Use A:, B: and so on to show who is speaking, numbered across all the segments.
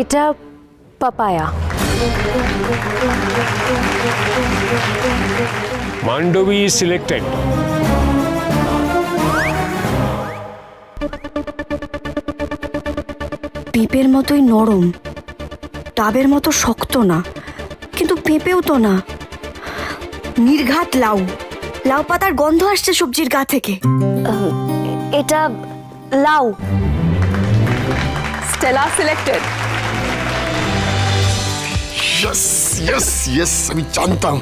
A: এটা papaya.
B: Mandovi selected.
C: পেঁপের মতোই নরম ডাবের মতো শক্ত না কিন্তু পেঁপেও তো না। নির্ঘাত লাউ লাউ পাতার গন্ধ আসছে সবজির গা থেকে।
A: এটা লাউ।
D: Stella selected.
E: Yes yes yes আমি জানতাম।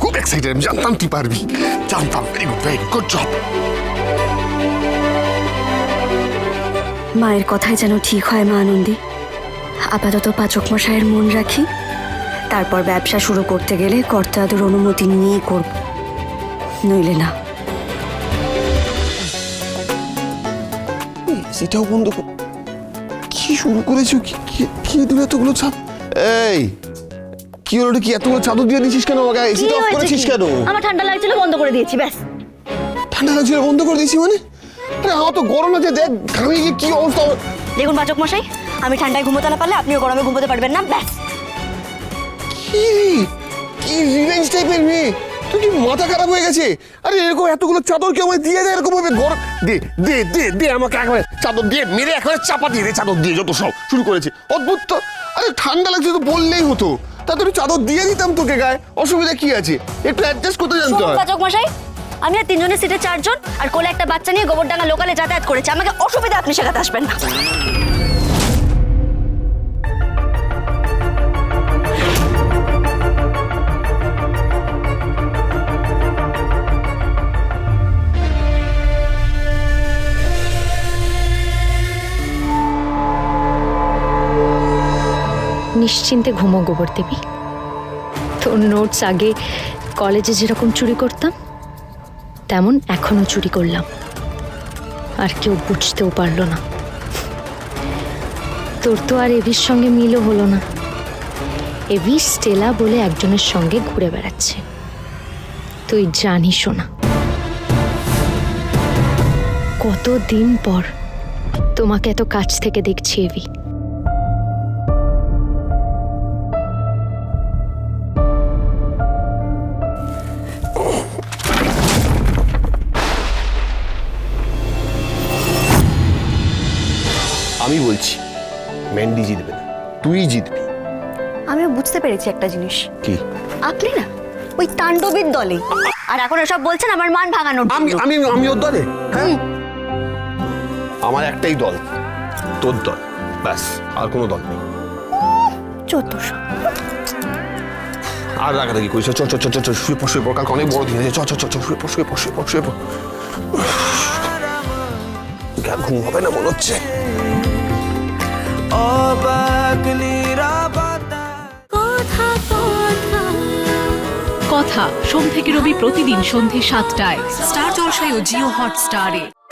E: খুব এক্সাইটেড আমি জানতাম তুই পারবি। জানতাম very good very good job
C: মায়ের কথাই যেন ঠিক হয় মা আনন্দী। আপাতত পাচক মশাইয়ের মন রাখি। তারপর ব্যবসা শুরু করতে গেলে কর্তাদের অনুমতি নিয়েই করব। নইলে না।
E: সেটাও বন্ধ কি শুরু করেছ? কি দিল এতগুলো ছাদ এই কি হলো? কি এতগুলো চাদর দিয়ে দিয়েছিস কেন আমাকে? এসিটা অফ করেছিস কেন?
C: আমার ঠান্ডা লাগছিল বন্ধ করে দিয়েছি ব্যাস।
E: ঠান্ডা লাগছিল বন্ধ করে দিয়েছি মানে? আরে আমার তো গরম আছে দেখ ঘামে গিয়ে কি অবস্থা?
C: দেখুন পাচক মশাই আমি ঠান্ডায় ঘুমোতে না পারলে আপনিও গরমে ঘুমোতে পারবেন না ব্যাস।
E: কি? কি রিভেঞ্জ টাইপের মেয়ে? তুই কি মাথা খারাপ হয়ে গেছে? আরে এরকম এতগুলো চাদর কেউ আমায় দিয়ে দেয়? এরকম ভাবে গরম দে দে দে দে আমাকে একবারে চাদর দিয়ে মেরে একবারে চাপা দিয়ে দে চাদর দিয়ে যত সব শুরু করেছে। অদ্ভুত তো। আরে ঠান্ডা লাগছে তো বললেই হতো। তাতে একটু চাদর দিয়ে দিতাম তোকে গায়ে। অসুবিধা কি আছে? একটু অ্যাডজাস্ট করতে জানতে হয়।
C: পাচক মশাই আমি আর তিনজনের সিটে চারজন আর কোলে একটা বাচ্চা নিয়ে গোবরডাঙ্গা লোকালে যাতায়াত করেছে। আমাকে অসুবিধা আপনি শেখাতে আসবেন না।
A: নিশ্চিন্তে ঘুমো গোবর দেবী। তোর নোটস আগে কলেজে যেরকম চুরি করতাম, তেমন এখনও চুরি করলাম। আর কেউ বুঝতেও পারল না। তোর তো আর এভির সঙ্গে মিলও হলো না। এভি স্টেলা বলে একজনের সঙ্গে ঘুরে বেড়াচ্ছে। তুই জানিসও না। কত দিন পর তোমাকে এত কাছ থেকে দেখছি এভি।
E: আমি বলছি ম্যান্ডি জিতবে না তুই জিতবি।
C: আমিও বুঝতে পেরেছি একটা জিনিস।
E: কি?
C: আপনি না ওই তাণ্ডবীর দলে। আর এখন এসব বলছেন আমার মান ভাঙানোর
E: আমি আমি আমি ওর দলে? হ্যাঁ? আমার একটাই দল তোর দল ব্যাস আর কোনো দল নেই।
C: চোদ্দশো।
E: আর রাখা দেখি কইছো চ চ চ চ চ শুয়ে পড় শুয়ে পড় কালকে অনেক বড় দিন আছে চ চ চ চ শুয়ে পড় শুয়ে পড় শুয়ে পড় শুয়ে পড়। ঘুম হবে না মনে হচ্ছে?
F: কথা সোম থেকে রবি প্রতিদিন সন্ধে সাতটায়। স্টার জলসায় ও জিও হটস্টারে।